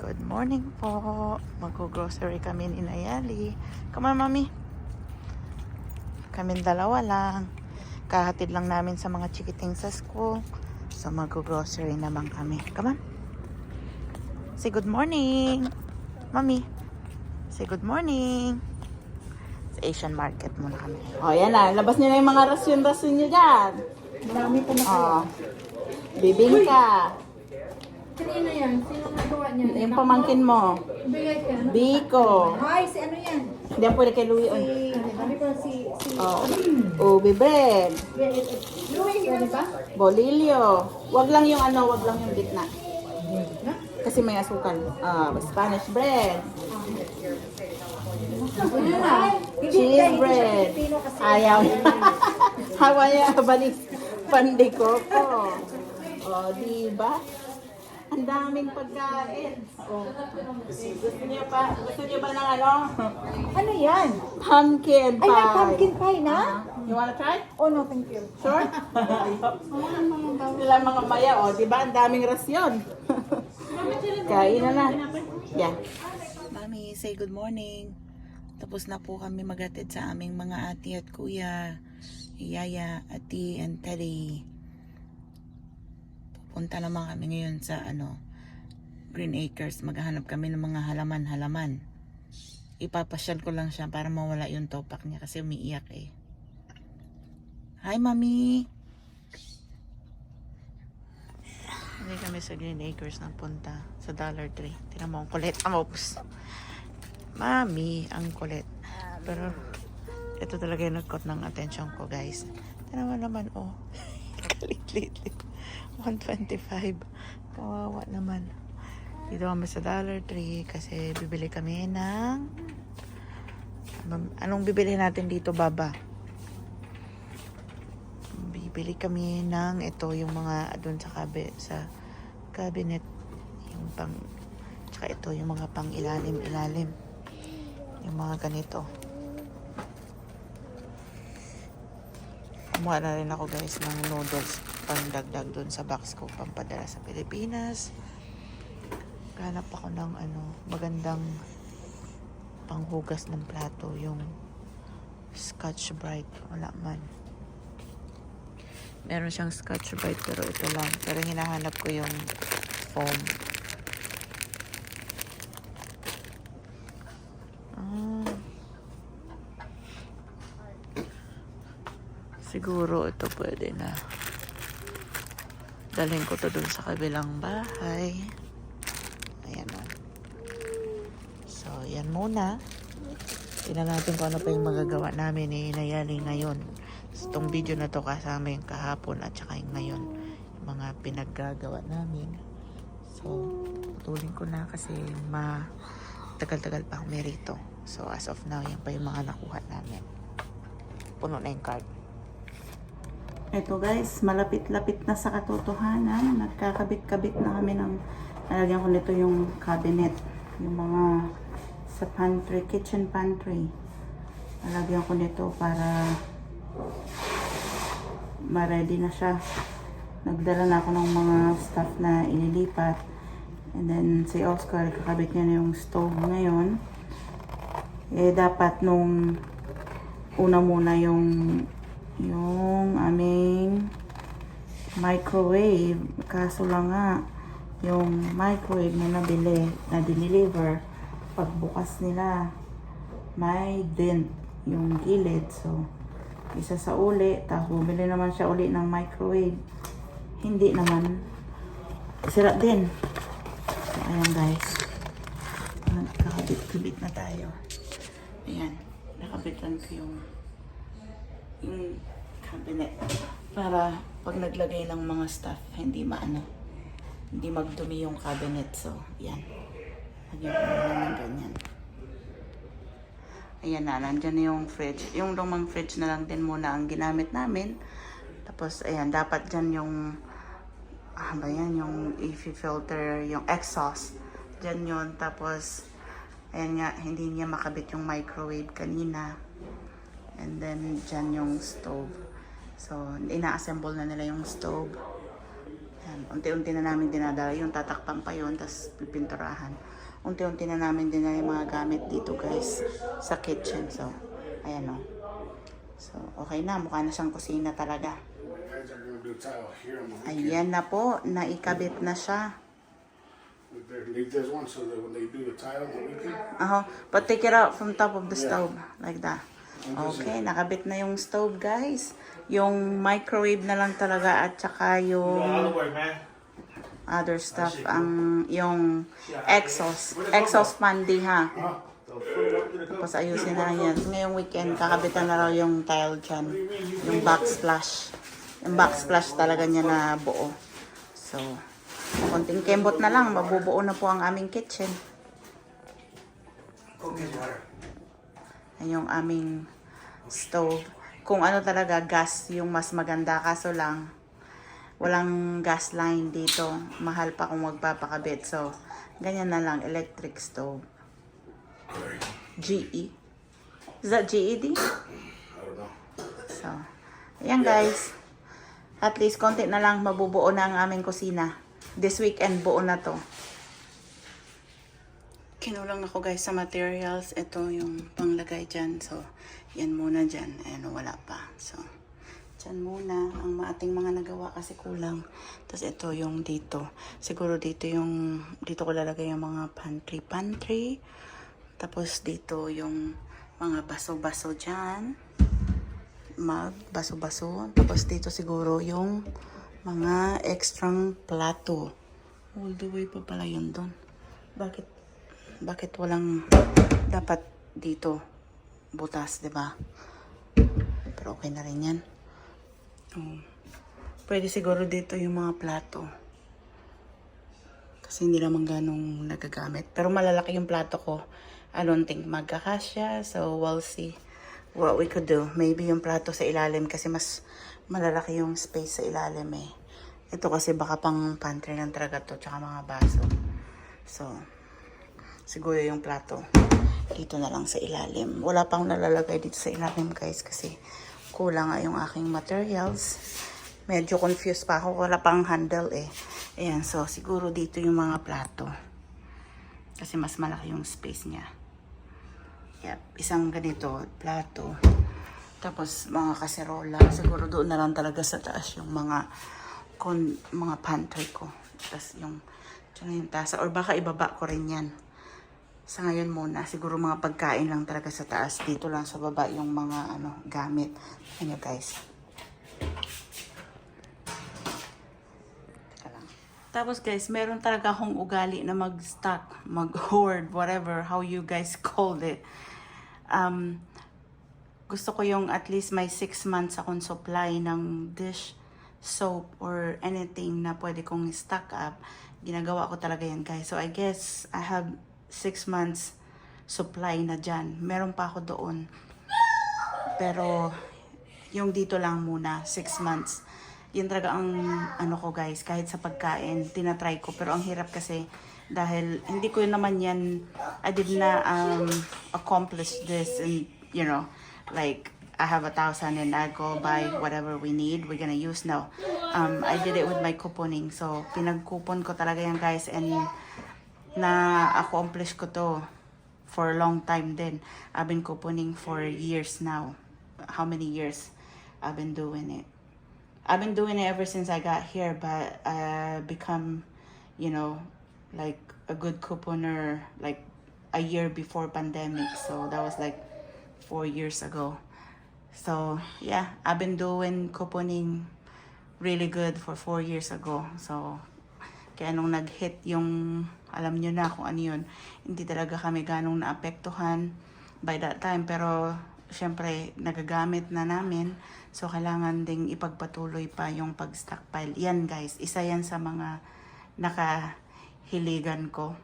Good morning po. Mag-grocery kami ni Nayali. Come on, mami. Kami dalawa lang. Kahatid lang namin sa mga chikiting sa school. So, mag-grocery naman kami. Come on. Say good morning. Mami. Say good morning. Sa Asian market muna kami. Oh, yan na. Labas niyo na yung mga rasyon-rasyon niyo dyan. Marami po na Oh. Bibingka. Kanina yan? Sino nagawa niya? Yung pamangkin mo. Bigay ka. Biko. Ay, si ano yan? Hindi ang pwede kay Louie. Si, sabi ko si, si, Oh. Ubi bread. Louie, pwede ba? Bolillo. Wag lang yung ano, wag lang yung gitna. Na? Kasi may asukal. Ah, Spanish bread. Ano? Cheese bread. Ayaw. Hawaya, balis. Pandikoko. Oh, di ba? Ang daming pagkain. Oh. Gusto niyo pa? Gusto niyo ba ng ano? Ano yan? Pumpkin Ay, pie. may pumpkin pie na? You wanna try? Oh no, thank you. Sure? Sila mga maya, oh, di ba? Ang daming rasyon. Kain na na. Yan. Mami, say good morning. Tapos na po kami magatid sa aming mga ate at kuya. Yaya, ati, and Teddy. Pupunta naman kami ngayon sa ano, Green Acres. Maghahanap kami ng mga halaman-halaman. Ipapasyal ko lang siya para mawala yung topak niya kasi umiiyak eh. Hi, Mami! Hindi kami sa Green Acres ng punta sa Dollar Tree. Tingnan mo ang kulit. Oops. Mami, ang kulit. Pero, ito talaga yung nagkot ng attention ko, guys. Mo naman, oh. Kalit-lit. 125. Kawawa naman. Dito kami sa Dollar Tree kasi bibili kami ng... Anong bibili natin dito, Baba? bibili kami ng ito yung mga doon sa kabe sa cabinet yung pang tsaka ito yung mga pang ilalim ilalim yung mga ganito kumuha na rin ako guys ng noodles pang dagdag doon sa box ko pampadala sa Pilipinas. Hanap ako ng ano magandang panghugas ng plato yung Scotch Brite. Wala man. Meron siyang scotch brite pero ito lang. Pero hinahanap ko yung foam. Ah. siguro ito pwede na dalhin ko to dun sa kabilang bahay ayan o so yan muna tingnan natin kung ano pa yung magagawa namin ni Nayali ngayon So, itong video na to kasama yung kahapon at saka yung ngayon yung mga pinaggagawa namin. So, putulin ko na kasi ma tagal-tagal pa ang merito. So, as of now, yan pa yung mga nakuha namin. Puno na yung card. Ito guys, malapit-lapit na sa katotohanan. Nagkakabit-kabit na kami ng nalagyan ko nito yung cabinet. Yung mga sa pantry, kitchen pantry. Nalagyan ko nito para ma-ready na siya. Nagdala na ako ng mga stuff na ililipat. And then, si Oscar, kakabit niya na yung stove ngayon. Eh, dapat nung una muna yung yung aming microwave. Kaso lang nga, yung microwave na nabili, na dineliver, pagbukas nila, may dent yung gilid. So, isa sa uli, tapos bumili naman siya uli ng microwave. Hindi naman. Sira din. So, ayan guys. Nakakabit-kabit na tayo. Ayan. Nakabitan ko yung yung cabinet. Para pag naglagay ng mga stuff, hindi maano. Hindi magdumi yung cabinet. So, yan. Lagyan ko na lang ng ganyan. Ayan na, nandyan na yung fridge. Yung lumang fridge na lang din muna ang ginamit namin. Tapos, ayan, dapat dyan yung, ah ba yan, yung i-filter, yung exhaust. Dyan yun. Tapos, ayan nga, hindi niya makabit yung microwave kanina. And then, dyan yung stove. So, ina-assemble na nila yung stove. Unti-unti na namin dinadala yung tatakpan pa yun, tapos pipinturahan. Unti-unti na namin dinala yung mga gamit dito guys sa kitchen. So, ayan o. So, okay na. Mukha na siyang kusina talaga. Ayan na po. Naikabit na siya. Leave this one so that when they do the tile on the weekend, Uh-huh. But take it out from top of the stove. Like that. Okay, nakabit na yung stove, guys. Yung microwave na lang talaga at saka yung other stuff. Ang, yung exhaust. Exhaust fan di ha. Tapos ayusin na yan. Ngayong weekend, kakabitan na raw yung tile dyan. Yung backsplash. Yung backsplash talaga niya na buo. So, konting kembot na lang, mabubuo na po ang aming kitchen. Yan yung aming stove. Kung ano talaga, gas yung mas maganda. Kaso lang, walang gas line dito. Mahal pa kung magpapakabit. So, ganyan na lang, electric stove. GE. Is that GED? So, ayan guys. At least konti na lang mabubuo na ang aming kusina. This weekend buo na to. Kinulang ako guys sa materials. Ito yung panglagay dyan. So, yan muna dyan. Ayan, wala pa. So, dyan muna ang ating mga nagawa kasi kulang. Tapos ito yung dito. Siguro dito yung, dito ko lalagay yung mga pantry-pantry. Tapos dito yung mga baso-baso dyan mag baso-baso. Tapos dito siguro yung mga extrang plato. All the way pa pala yun doon. Bakit, bakit walang dapat dito butas, 'di ba? Pero okay na rin yan. Oh. Pwede siguro dito yung mga plato. Kasi hindi naman ganong nagagamit. Pero malalaki yung plato ko. I don't think magkakasya. So, we'll see what we could do. Maybe yung plato sa ilalim kasi mas malalaki yung space sa ilalim eh. Ito kasi baka pang pantry ng talaga to tsaka mga baso. So, siguro yung plato dito na lang sa ilalim. Wala pang nalalagay dito sa ilalim guys kasi kulang nga yung aking materials. Medyo confused pa ako. Wala pang handle eh. Ayan, so siguro dito yung mga plato. Kasi mas malaki yung space niya. Yep, isang ganito, plato. Tapos mga kaserola. Siguro doon na lang talaga sa taas yung mga kon, mga pantry ko. Tapos yung, yung tasa. Or baka ibaba ko rin yan. Sa ngayon muna, siguro mga pagkain lang talaga sa taas. Dito lang sa baba yung mga ano gamit. Ano guys. Teka. Tapos guys, meron talaga akong ugali na mag-stock, mag-hoard, whatever, how you guys called it. Um, gusto ko yung at least may 6 months akong supply ng dish soap or anything na pwede kong stock up. Ginagawa ko talaga yan guys. So I guess I have 6 months supply na dyan. Meron pa ako doon. Pero yung dito lang muna, 6 months. Yun talaga ang ano ko guys, kahit sa pagkain, tinatry ko. Pero ang hirap kasi dahil hindi ko naman yan, I did na um, accomplish this and you know, like I have a thousand and I go buy whatever we need, we're gonna use now. Um, I did it with my couponing. So, pinag-coupon ko talaga yan guys and na-accomplish ko to for a long time din. I've been couponing for years now. How many years I've been doing it? I've been doing it ever since I got here, but I become, you know, like a good couponer like a year before pandemic. So that was like four years ago. So yeah, I've been doing couponing really good for four years ago. So kaya nung nag-hit yung, alam nyo na kung ano yun, hindi talaga kami ganong naapektuhan by that time. Pero, syempre, nagagamit na namin. So, kailangan ding ipagpatuloy pa yung pag-stockpile. Yan, guys. Isa yan sa mga nakahiligan ko.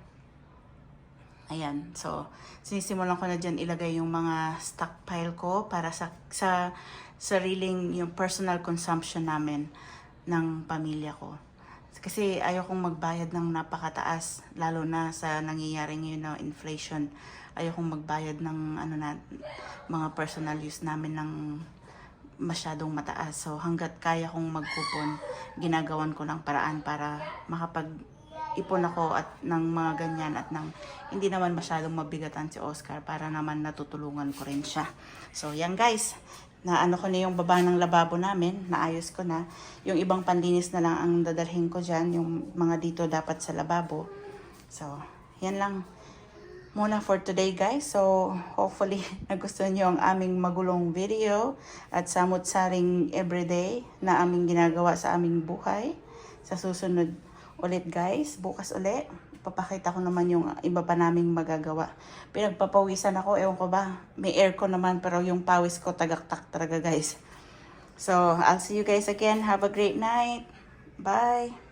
Ayan. So, sinisimulan ko na dyan ilagay yung mga stockpile ko para sa, sa sariling yung personal consumption namin ng pamilya ko. Kasi ayokong magbayad ng napakataas, lalo na sa nangyayari ngayon na inflation. Ayokong magbayad ng ano na, mga personal use namin ng masyadong mataas. So hanggat kaya kong magkupon, ginagawan ko ng paraan para makapag ipon ako at ng mga ganyan at ng hindi naman masyadong mabigatan si Oscar para naman natutulungan ko rin siya. So yan guys, na ano ko na yung baba ng lababo namin, naayos ko na. Yung ibang panlinis na lang ang dadalhin ko dyan, yung mga dito dapat sa lababo. So, yan lang muna for today guys. So, hopefully nagustuhan nyo ang aming magulong video at samot-saring everyday na aming ginagawa sa aming buhay. Sa susunod ulit guys, bukas ulit, papakita ko naman yung iba pa naming magagawa. Pinagpapawisan ako, ewan ko ba, may aircon naman pero yung pawis ko tagaktak talaga guys. So, I'll see you guys again. Have a great night. Bye.